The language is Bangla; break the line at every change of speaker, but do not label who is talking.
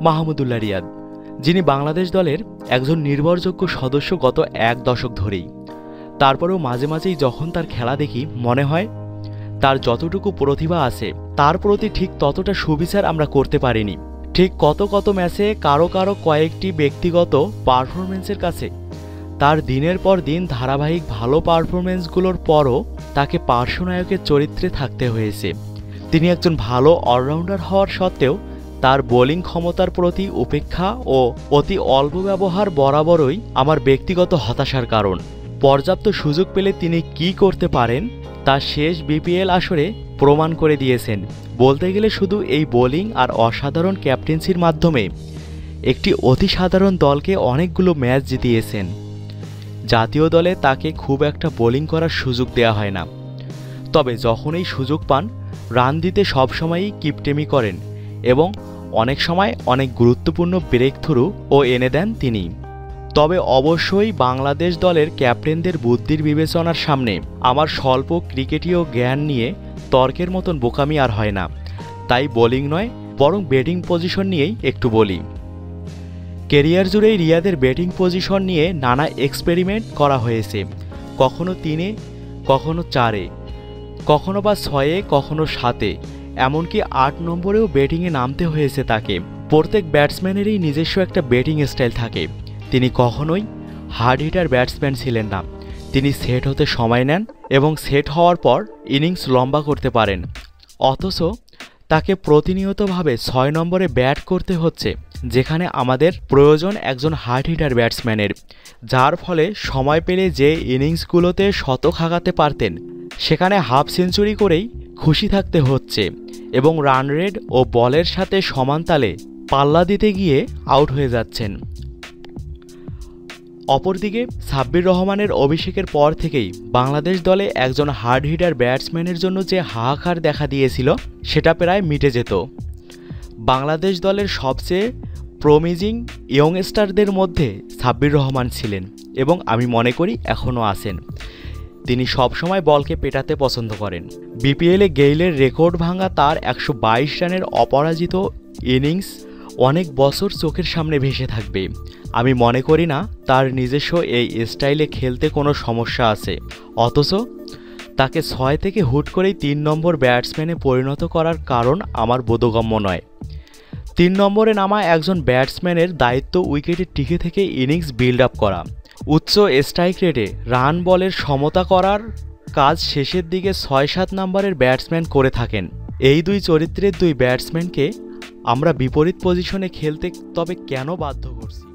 মাহমুদুল্লাহ রিয়াদ, যিনি বাংলাদেশ দলের একজন নির্ভরযোগ্য সদস্য গত এক দশক ধরেই। তারপরেও মাঝে মাঝেই যখন তার খেলা দেখি, মনে হয় তার যতটুকু প্রতিভা আছে, তার প্রতি ঠিক ততটা সুবিচার আমরা করতে পারিনি। ঠিক কত কত ম্যাচে কারও কারও কয়েকটি ব্যক্তিগত পারফরমেন্সের কাছে, তার দিনের পর দিন ধারাবাহিক ভালো পারফরমেন্সগুলোর পরও তাকে পার্শ্বনায়কের চরিত্রে থাকতে হয়েছে। তিনি একজন ভালো অলরাউন্ডার হওয়ার সত্ত্বেও তার বোলিং ক্ষমতার প্রতি উপেক্ষা ও অতি অল্প ব্যবহার বরাবরই আমার ব্যক্তিগত হতাশার কারণ। পর্যাপ্ত সুযোগ পেলে তিনি কি করতে পারেন, তা শেষ বিপিএল আসরে প্রমাণ করে দিয়েছেন। বলতে গেলে শুধু এই বোলিং আর অসাধারণ ক্যাপ্টেন্সির মাধ্যমে, একটি অতি সাধারণ দলকে অনেকগুলো ম্যাচ জিতিয়েছেন। জাতীয় দলে তাকে খুব একটা বোলিং করার সুযোগ দেওয়া হয় না। তবে যখন এই সুযোগ পান, রান দিতে সবসময়ই কিপটেমি করেন। এবং অনেক সময় অনেক গুরুত্বপূর্ণ ব্রেক থ্রু ও এনে দেন তিনি। তবে অবশ্যই বাংলাদেশ দলের ক্যাপ্টেনদের বুদ্ধির বিবেচনার সামনে আমার স্বল্প ক্রিকেটীয় জ্ঞান নিয়ে তর্কের মতন বোকামি আর হয় না। তাই বোলিং নয়, বরং ব্যাটিং পজিশন নিয়েই একটু বলি। কেরিয়ার জুড়েই রিয়াদের ব্যাটিং পজিশন নিয়ে নানা এক্সপেরিমেন্ট করা হয়েছে। কখনো তিনে, কখনো চারে, কখনো বা ছয়ে, কখনো সাতে। এমনকি আট নম্বরেও ব্যাটিংয়ে নামতে হয়েছে তাকে। প্রত্যেক ব্যাটসম্যানেরই নিজস্ব একটা ব্যাটিং স্টাইল থাকে। তিনি কখনোই হার্ড হিটার ব্যাটসম্যান ছিলেন না। তিনি সেট হতে সময় নেন এবং সেট হওয়ার পর ইনিংস লম্বা করতে পারেন। অথচ তাকে প্রতিনিয়তভাবে ছয় নম্বরে ব্যাট করতে হচ্ছে, যেখানে আমাদের প্রয়োজন একজন হার্ড হিটার ব্যাটসম্যানের। যার ফলে সময় পেলে যে ইনিংসগুলোতে শতক হাঁকাতে পারতেন, সেখানে হাফ সেঞ্চুরি করেই খুশি থাকতে হচ্ছে। এবং রান রেট ও বলের সাথে সমান তালে পাল্লা দিতে গিয়ে আউট হয়ে যাচ্ছেন। অপরদিকে সাব্বির রহমানের অভিষেকের পর থেকেই বাংলাদেশ দলে একজন হার্ড হিটার ব্যাটসম্যানের জন্য যে হাহাকার দেখা দিয়েছিল, সেটা প্রায় মিটে যেত। বাংলাদেশ দলের সবচেয়ে প্রমিজিং ইয়ংস্টারদের মধ্যে সাব্বির রহমান ছিলেন এবং আমি মনে করি এখনও আছেন। তিনি সবসময় বলকে পেটাতে পছন্দ করেন। বিপিএলে গেইলের রেকর্ড ভাঙা তার একশো বাইশ রানের অপরাজিত ইনিংস অনেক বছর চোখের সামনে ভেসে থাকবে। আমি মনে করি না তার নিজস্ব এই স্টাইলে খেলতে কোনো সমস্যা আছে। অথচ তাকে ছয় থেকে হুট করেই তিন নম্বর ব্যাটসম্যানে পরিণত করার কারণ আমার বোধগম্য নয়। তিন নম্বরে নামা একজন ব্যাটসম্যানের দায়িত্ব উইকেটে টিকে থেকে ইনিংস বিল্ড আপ করা। উচ্চ স্ট্রাইক রেটে রান বলের সমতা করার কাজ শেষের দিকে ছয় সাত নম্বরের ব্যাটসম্যান করে থাকেন। এই দুই চরিত্রের দুই ব্যাটসম্যানকে আমরা বিপরীত পজিশনে খেলতে তবে কেন বাধ্য করছি?